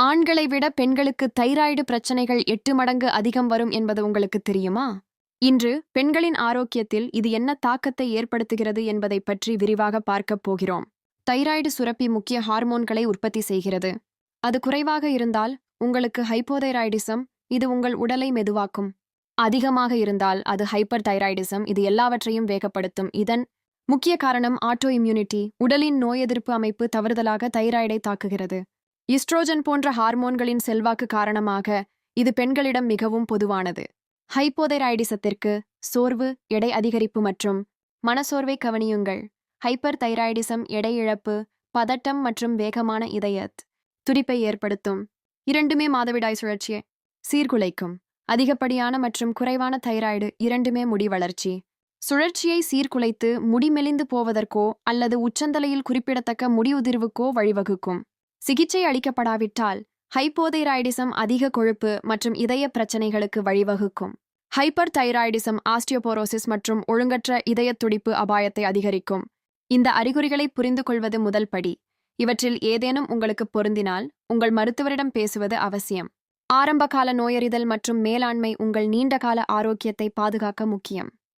ஆண்களை விட பெண்களுக்கு தைராய்டு பிரச்சனைகள் எட்டு மடங்கு அதிகம் வரும் என்பது உங்களுக்கு தெரியுமா? இன்று பெண்களின் ஆரோக்கியத்தில் இது என்ன தாக்கத்தை ஏற்படுத்துகிறது என்பதை பற்றி விரிவாக பார்க்கப் போகிறோம். தைராய்டு சுரப்பி முக்கிய ஹார்மோன்களை உற்பத்தி செய்கிறது. அது குறைவாக இருந்தால் உங்களுக்கு ஹைப்போதைராய்டிசம் இது உங்கள் உடலை மெதுவாக்கும். அதிகமாக இருந்தால் அது ஹைப்பர் தைராய்டிசம் இது எல்லாவற்றையும் வேகப்படுத்தும். இதன் முக்கிய காரணம் ஆட்டோ இம்யூனிட்டி உடலின் நோய் எதிர்ப்பு அமைப்பு தவறுதலாக தைராய்டை தாக்குகிறது. இஸ்ட்ரோஜன் போன்ற ஹார்மோன்களின் செல்வாக்கு காரணமாக இது பெண்களிடம் மிகவும் பொதுவானது. ஹைப்போதைராய்டிசத்திற்கு சோர்வு எடை அதிகரிப்பு மற்றும் மனசோர்வை கவனியுங்கள். ஹைப்பர் தைராய்டிசம் எடை இழப்பு பதட்டம் மற்றும் வேகமான இதயத் துடிப்பை ஏற்படுத்தும். இரண்டுமே மாதவிடாய் சுழற்சியை சீர்குலைக்கும். அதிகப்படியான மற்றும் குறைவான தைராய்டு இரண்டுமே முடி வளர்ச்சி. சுழற்சியை சீர்குலைத்து முடி மெலிந்து போவதற்கோ அல்லது உச்சந்தலையில் குறிப்பிடத்தக்க முடி உதிர்வுக்கோ வழிவகுக்கும். சிகிச்சை அளிக்கப்படாவிட்டால் ஹைப்போதைராய்டிசம் அதிக கொழுப்பு மற்றும் இதய பிரச்சனைகளுக்கு வழிவகுக்கும். ஹைப்பர் தைராய்டிசம் ஆஸ்டியோபோரோசிஸ் மற்றும் ஒழுங்கற்ற இதயத் துடிப்பு அபாயத்தை அதிகரிக்கும். இந்த அறிகுறிகளை புரிந்து கொள்வது முதல் படி. இவற்றில் ஏதேனும் உங்களுக்கு பொருந்தினால் உங்கள் மருத்துவரிடம் பேசுவது அவசியம். ஆரம்பகால நோயறிதல் மற்றும் மேலாண்மை உங்கள் நீண்டகால ஆரோக்கியத்தை பாதுகாக்க முக்கியம்.